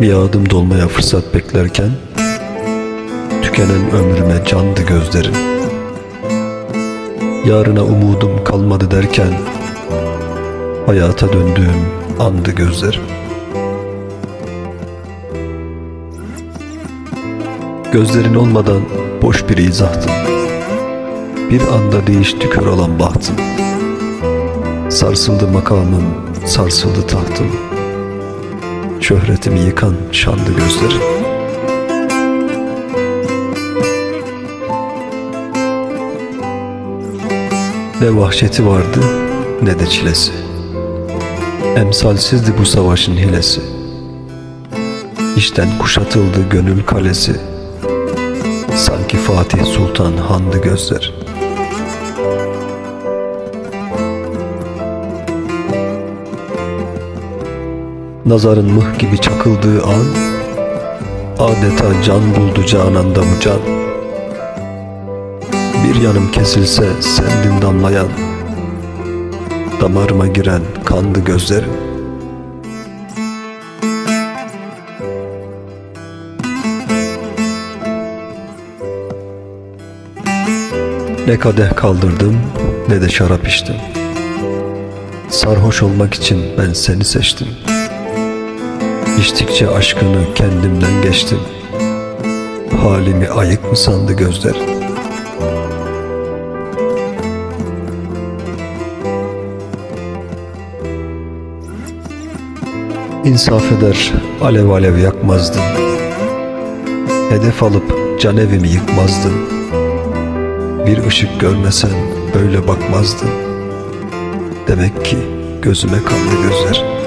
Miadım dolmaya fırsat beklerken Tükenen ömrüme candı gözlerin Yarına umudum kalmadı derken Hayata döndüğüm andı gözlerim. Gözlerin olmadan boş bir izahtım. Bir anda değişti kör olan bahtım. Sarsıldı makamım, sarsıldı tahtım Şöhretimi yıkan şanlı gözlerin Ne vahşeti vardı ne de çilesi. Emsalsizdi bu savaşın hilesi. İşten kuşatıldı gönül kalesi. Sanki Fatih Sultan handı gözler Nazarın mıh gibi çakıldığı an Adeta can buldu cananda bu can. Bir yanım kesilse sendin damlayan Damarıma giren kandı gözlerin Ne kadeh kaldırdım ne de şarap içtim. Sarhoş olmak için ben seni seçtim İçtikçe aşkını kendimden geçtim. Halimi ayık mı sandı gözlerin İnsaf eder alev alev yakmazdın Hedef alıp can evimi yıkmazdın Bir ışık görmesen böyle bakmazdın. Demek ki gözüme kanlı gözler